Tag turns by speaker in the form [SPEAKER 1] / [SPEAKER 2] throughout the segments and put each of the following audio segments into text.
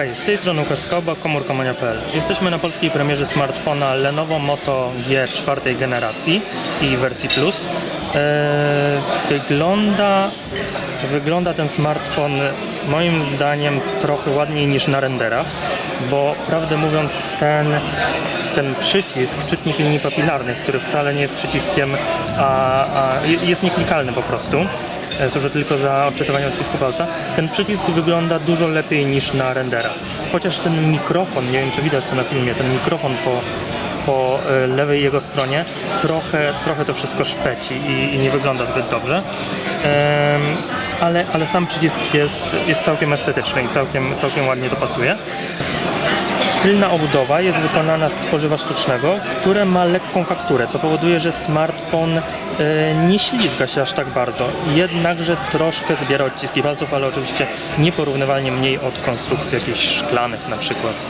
[SPEAKER 1] Hej, z tej strony Łukasz Skałba, komórkomania.pl. Jesteśmy na polskiej premierze smartfona Lenovo Moto G czwartej generacji i wersji Plus. Eee, wygląda, wygląda ten smartfon moim zdaniem trochę ładniej niż na renderach, bo prawdę mówiąc ten, ten przycisk, czytnik linii papilarnych, który wcale nie jest przyciskiem, a, a jest nieklikalny po prostu, służy tylko za odczytywanie odcisku palca. Ten przycisk wygląda dużo lepiej niż na renderach. Chociaż ten mikrofon, nie wiem czy widać to na filmie, ten mikrofon po, po e, lewej jego stronie trochę, trochę to wszystko szpeci i, i nie wygląda zbyt dobrze. Ale, ale sam przycisk jest, jest całkiem estetyczny i całkiem, całkiem ładnie to pasuje. Tylna obudowa jest wykonana z tworzywa sztucznego, które ma lekką fakturę, co powoduje, że smartfon e, nie ślizga się aż tak bardzo. Jednakże troszkę zbiera odciski palców, ale oczywiście nieporównywalnie mniej od konstrukcji jakichś szklanych na przykład.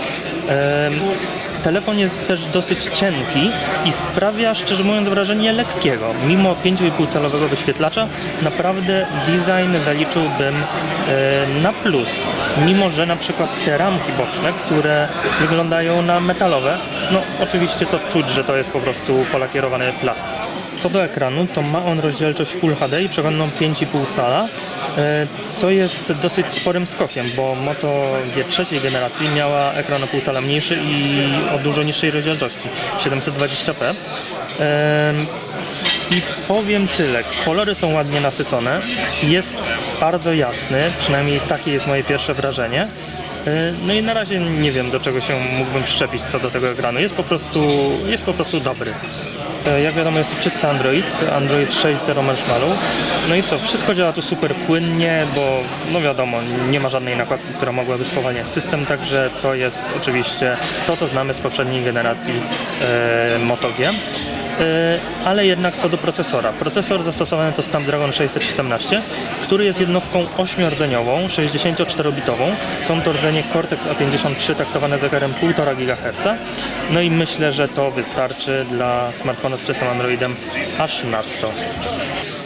[SPEAKER 1] Telefon jest też dosyć cienki i sprawia, szczerze mówiąc, wrażenie lekkiego. Mimo 5,5 calowego wyświetlacza, naprawdę design zaliczyłbym e, na plus. Mimo, że na przykład te ramki boczne, które wyglądają na metalowe, no oczywiście to czuć, że to jest po prostu polakierowany plastik. Co do ekranu, to ma on rozdzielczość Full HD i przeglądną 5,5 cala, e, co jest dosyć sporym skokiem, bo Moto G trzeciej generacji miała ekran o pół cala mniejszy i o dużo niższej rozdzielczości 720p. Em, I powiem tyle, kolory są ładnie nasycone, jest bardzo jasny, przynajmniej takie jest moje pierwsze wrażenie. E, No i na razie nie wiem do czego się mógłbym przyczepić co do tego ekranu. Jest po prostu, jest po prostu dobry. E, Jak wiadomo jest to czysty Android, Android 6.0 Marshmallow. No i co, wszystko działa tu super płynnie, bo no wiadomo, nie ma żadnej nakładki, która mogłaby spowalniać system, także to jest oczywiście to, co znamy z poprzedniej generacji e, Moto G. E, ale jednak co do procesora. Procesor zastosowany to Snapdragon 617, który jest jednostką 8-rdzeniową, 64-bitową. Są to rdzenie Cortex A53 taktowane zegarem 1,5 GHz. No i myślę, że to wystarczy dla smartfona z czystym Androidem aż na 100.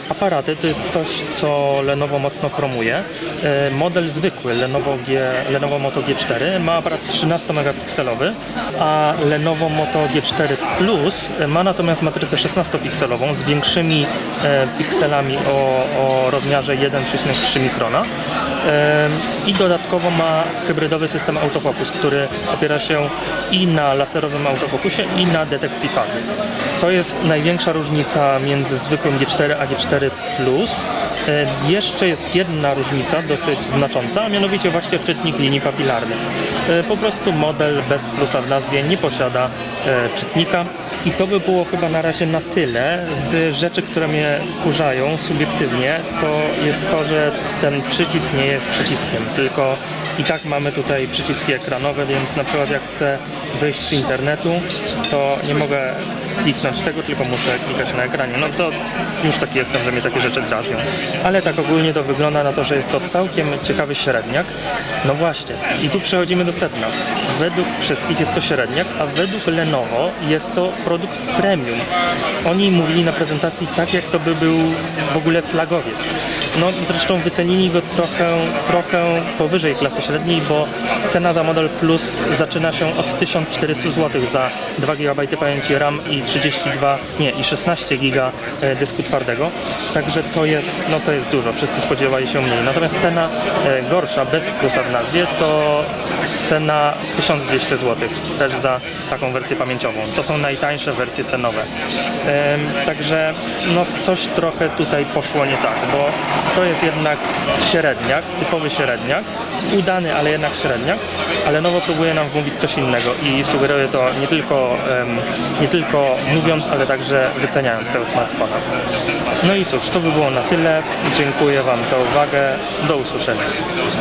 [SPEAKER 1] Aparaty to jest coś, co Lenovo mocno promuje. E, Model zwykły Lenovo, G, Lenovo Moto G4 ma aparat 13-megapikselowy, a Lenovo Moto G4 Plus ma natomiast matrycę 16-pikselową z większymi e, pikselami o, o rozmiarze 1,3 mikrona. I dodatkowo ma hybrydowy system autofocus, który opiera się i na laserowym autofokusie, i na detekcji fazy. To jest największa różnica między zwykłym G4 a G4 Plus. Jeszcze jest jedna różnica, dosyć znacząca, a mianowicie właśnie czytnik linii papilarnych. Po prostu model bez plusa w nazwie nie posiada e, czytnika i to by było chyba na razie na tyle. Z rzeczy, które mnie wkurzają subiektywnie, to jest to, że ten przycisk nie jest przyciskiem, tylko i tak mamy tutaj przyciski ekranowe, więc na przykład jak chcę wyjść z internetu, to nie mogę kliknąć tego, tylko muszę klikać na ekranie. No to już taki jestem, że mnie takie rzeczy drażnią. Ale tak ogólnie to wygląda na to, że jest to całkiem ciekawy średniak. No właśnie, i tu przechodzimy do sedna. Według wszystkich jest to średniak, a według Lenovo jest to produkt premium. Oni mówili na prezentacji tak, jak to by był w ogóle flagowiec. No zresztą wycenili go trochę, trochę powyżej klasy średniej, bo cena za model Plus zaczyna się od 1400 zł za 2 GB pamięci RAM i 32, nie, i 16 GB e, dysku twardego. Także to jest, no to jest dużo. Wszyscy spodziewali się mniej. Natomiast cena e, gorsza, bez plusa w nazwie, to cena 1200 zł też za taką wersję pamięciową. To są najtańsze wersje cenowe. Także no coś trochę tutaj poszło nie tak, bo to jest jednak średniak, typowy średniak, udany, ale jednak średniak, ale nowo próbuje nam wmówić coś innego i sugeruje to nie tylko, nie tylko mówiąc, ale także wyceniając tego smartfona. No i cóż, to by było na tyle. Dziękuję Wam za uwagę. Do usłyszenia.